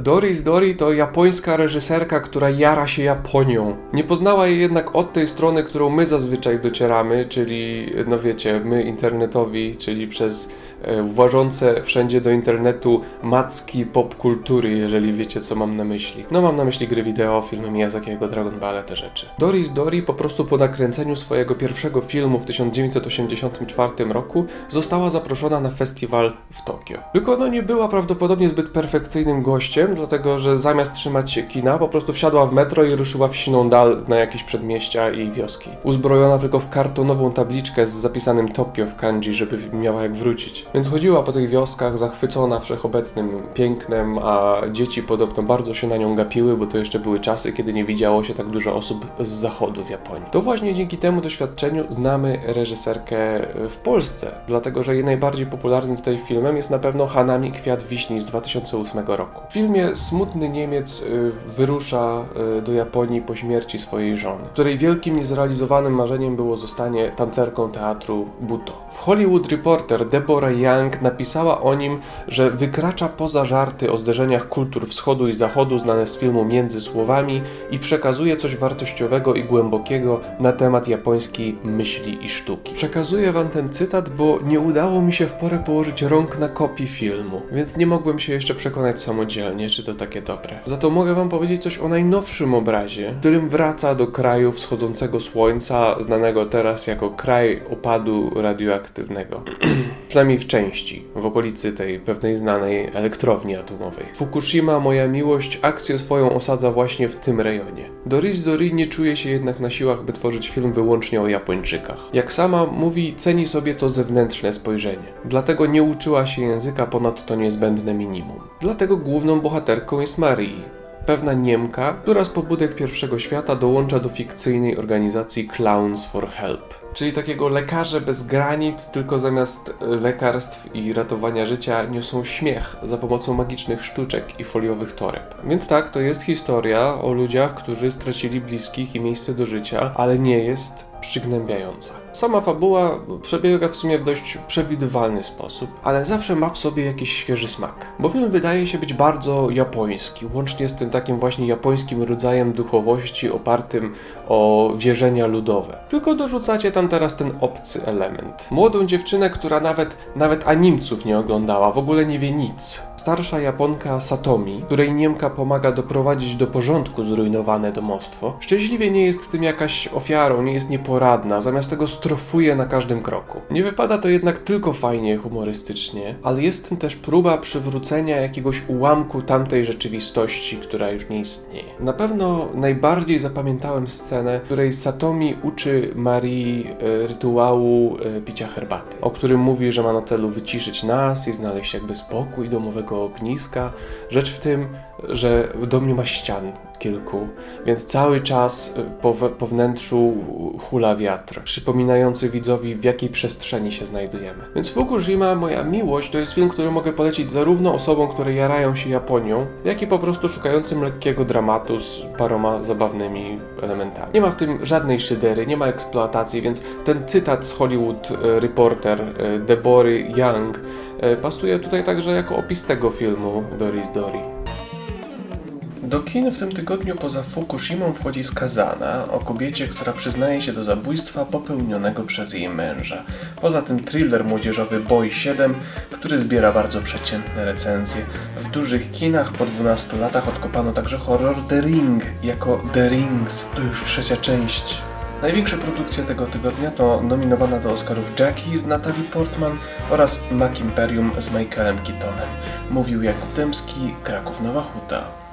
Doris Dori to japońska reżyserka, która jara się Japonią. Nie poznała jej jednak od tej strony, którą my zazwyczaj docieramy, czyli, no wiecie, my internetowi, czyli przez e, włażące wszędzie do internetu macki popkultury, jeżeli wiecie, co mam na myśli. No mam na myśli gry wideo, filmy Miyazakiego, Dragon Ball, te rzeczy. Doris Dori po prostu po nakręceniu swojego pierwszego filmu w 1984 roku została zaproszona na festiwal w Tokio. Tylko no nie była prawdopodobnie zbyt perfekcyjnym gościem, dlatego że zamiast trzymać się kina, po prostu wsiadła w metro i ruszyła w siną dal na jakieś przedmieścia i wioski. Uzbrojona tylko w kartonową tabliczkę z zapisanym Tokio w kanji, żeby miała jak wrócić. Więc chodziła po tych wioskach zachwycona wszechobecnym pięknem, a dzieci podobno bardzo się na nią gapiły, bo to jeszcze były czasy, kiedy nie widziało się tak dużo osób z zachodu w Japonii. To właśnie dzięki temu doświadczeniu znamy reżyserkę w Polsce, dlatego że jej najbardziej popularnym tutaj filmem jest na pewno Hanami Kwiat Wiśni z 2008 roku. W filmie smutny Niemiec y, wyrusza y, do Japonii po śmierci swojej żony, której wielkim niezrealizowanym marzeniem było zostanie tancerką teatru Buto. W Hollywood Reporter Deborah Young napisała o nim, że wykracza poza żarty o zderzeniach kultur wschodu i zachodu znane z filmu Między Słowami i przekazuje coś wartościowego i głębokiego na temat japońskiej myśli i sztuki. Przekazuję wam ten cytat, bo nie udało mi się w porę położyć rąk na kopii filmu, więc nie mogłem się jeszcze przekonać samodzielnie, czy to takie dobre. Za to mogę wam powiedzieć coś o najnowszym obrazie, w którym wraca do kraju wschodzącego słońca, znanego teraz jako kraj opadu radioaktywnego. Przynajmniej w części, w okolicy tej pewnej znanej elektrowni atomowej. Fukushima, moja miłość, akcję swoją osadza właśnie w tym rejonie. Doris Dori nie czuje się jednak na siłach, by tworzyć film wyłącznie o Japończykach. Jak sama mówi, ceni sobie to zewnętrzne spojrzenie. Dlatego nie uczyła się języka ponad to niezbędne minimum. Dlatego główną bohaterką jest Marii, pewna Niemka, która z pobudek pierwszego świata dołącza do fikcyjnej organizacji Clowns for Help. Czyli takiego lekarze bez granic, tylko zamiast lekarstw i ratowania życia niosą śmiech za pomocą magicznych sztuczek i foliowych toreb. Więc tak, to jest historia o ludziach, którzy stracili bliskich i miejsce do życia, ale nie jest przygnębiająca. Sama fabuła przebiega w sumie w dość przewidywalny sposób, ale zawsze ma w sobie jakiś świeży smak. Bo film wydaje się być bardzo japoński, łącznie z tym takim właśnie japońskim rodzajem duchowości opartym o wierzenia ludowe. Tylko dorzucacie tam teraz ten obcy element. Młodą dziewczynę, która nawet, nawet animców nie oglądała, w ogóle nie wie nic. Starsza Japonka Satomi, której Niemka pomaga doprowadzić do porządku zrujnowane domostwo, szczęśliwie nie jest tym jakaś ofiarą, nie jest nieporadna, zamiast tego strofuje na każdym kroku. Nie wypada to jednak tylko fajnie humorystycznie, ale jest tym też próba przywrócenia jakiegoś ułamku tamtej rzeczywistości, która już nie istnieje. Na pewno najbardziej zapamiętałem scenę, w której Satomi uczy Marii e, rytuału e, picia herbaty, o którym mówi, że ma na celu wyciszyć nas i znaleźć jakby spokój domowego ogniska. Rzecz w tym, że w domu nie ma ścian kilku, więc cały czas y, po, po wnętrzu hula wiatr, przypominający widzowi w jakiej przestrzeni się znajdujemy. Więc Fukushima, moja miłość, to jest film, który mogę polecić zarówno osobom, które jarają się Japonią, jak i po prostu szukającym lekkiego dramatu z paroma zabawnymi elementami. Nie ma w tym żadnej szydery, nie ma eksploatacji, więc ten cytat z Hollywood y, Reporter y, Debory Young pasuje tutaj także jako opis tego filmu Doris Dory. Do kin w tym tygodniu poza Fukushimą wchodzi Skazana o kobiecie, która przyznaje się do zabójstwa popełnionego przez jej męża. Poza tym thriller młodzieżowy Boy 7, który zbiera bardzo przeciętne recenzje. W dużych kinach po 12 latach odkopano także horror The Ring jako The Rings, to już trzecia część. Największe produkcje tego tygodnia to nominowana do Oscarów Jackie z Natalie Portman oraz Mac Imperium z Michaelem Keatonem. Mówił Jakub Dębski, Kraków Nowa Huta.